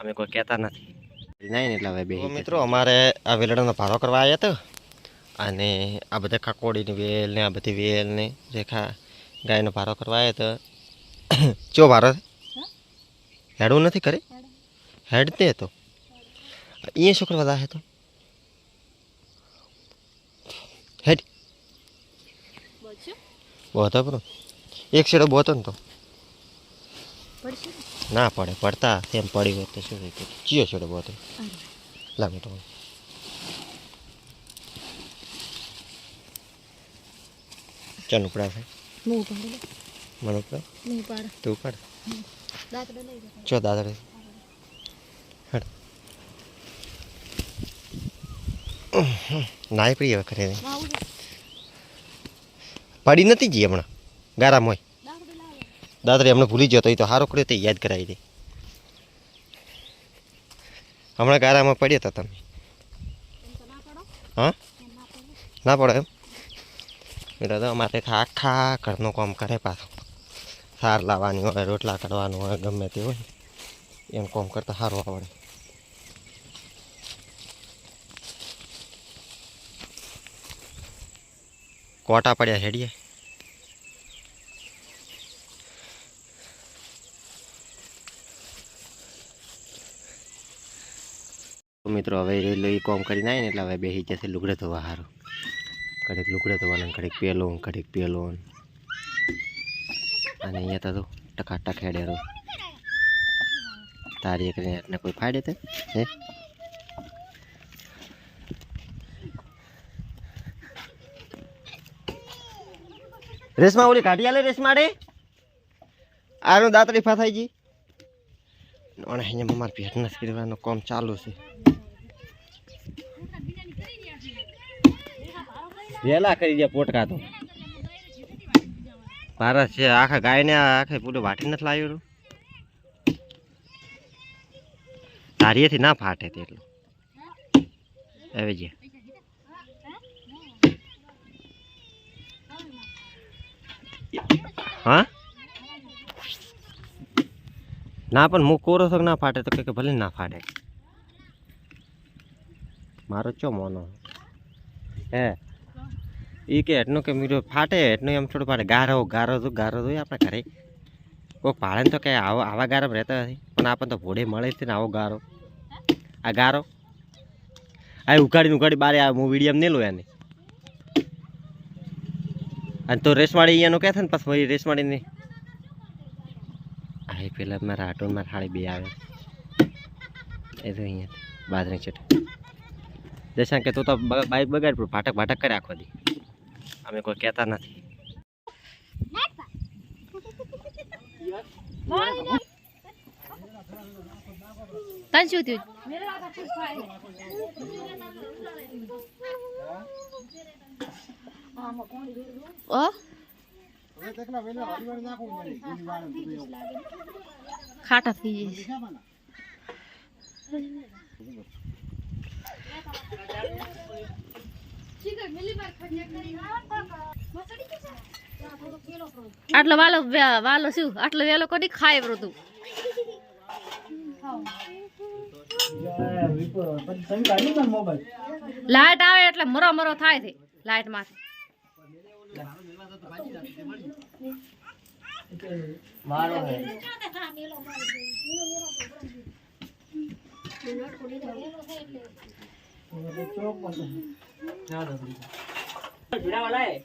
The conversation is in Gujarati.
અમે કોઈ કહેતા નથી. નહીં એટલે હવે બે મિત્રો અમારે આ વેલડાનો ભારો કરવા આવ્યા હતા અને આ બધા કાકોડીની વેલ ને આ બધી વેલ ને રેખા ગાયનો ભારો કરવા આવ્યા હતા. ચો ભારો હેડવું નથી કરી હેડતે હતો તો. અહીંયા શું કરવા દાહે તો? હેડ. બોતો બરો એક છેડો હતો ને તો. ના પડે પડતા એમ પડી હોય તો શું થઈ ચિયો છેડો બોતો લા બેટો ચાલ ઉપડા છે હું ઉપાડું મને ઉપડા? હું ઉપાડ. તું ઉપાડ. લઈ ચો દાદરે. હેડ નાય પ્રિય છે પડી નથી જી હમણાં. ગારામ દાદરે અમને ભૂલી જતો એ તો સારો કર્યો તો યાદ કરાવી દે. હમણાં ગારામાં પડ્યા હતા તમે. હા? ના પડો એમ? દાદા અમારે આખા ઘરનું કામ કરે પાછો. સાર લાવવાની હોય, રોટલા કરવાનું હોય, ગમે તે હોય. એમ કામ કરતા સારું આવડે. કોટા પડ્યા હેડીએ મિત્રો, હવે એ કોમ કરીને આવીને એટલે હવે બેસી જશે લુગડે ધોવા સારું કડીક લુગડે ધોવાના કડીક પેલો કડીક પેલો અને અહીંયા તો ટકાટક હેડેરો. તારી કરીને એટલે કોઈ ફાડે તે? હે? રેશમા ઓલી કાઢી આલે રેશમા રે? આનું દાંતડી ફાથાઈ ગઈ. અને અહીંયા મારા પેટ નથી કરવાનો કામ ચાલુ છે. વેલા કરી દે પોટકા તો. ભારત છે, આખા ગાયને આખે પૂરું વાટી નથી લાવ્યું ધારીએથી ના ફાટે તેટલું આવી જે હા? ના, પણ હું કોરો છો ના ફાટે? તો કે ભલે ના ફાટે. મારો ચો મોનો? હે? એ કે એટલું કે મીરો ફાટે, એટલું એમ થોડું ફાટે. ગારો ગારો તો ગારો જોઈએ આપણે ઘરે. કોઈક ને તો કે આવો, આવા ગારામાં રહેતા નથી. પણ આપણને તો ભોડે મળે છે ને આવો ગારો. આ ગારો? આ ઉઘાડીને ઉગાડી બારે આ હું વિડીયમ નહીં લો એને. અને તો રેસવાડી અહીંયાનું કહે છે ને પછી રેસવાડી નહીં આ પેલા મારા આટોન મારા થાળી બે આવે. એ તો અહીંયા. બાદરી ચટ જૈસા કે તું તો બાઈક બગાડ પણ ભાટક ભાટક કરી આખો દી. અમે કોઈ કહેતા નથી. તને ખાટા થઈ જશે આટલો વાલો વાલો શું? આટલો વેલો કોની ખાય વ્રતુ? લાઈટ આવે એટલે મરો મરો થાય છે લાઈટમાંથી મારો 那都不理解不让我来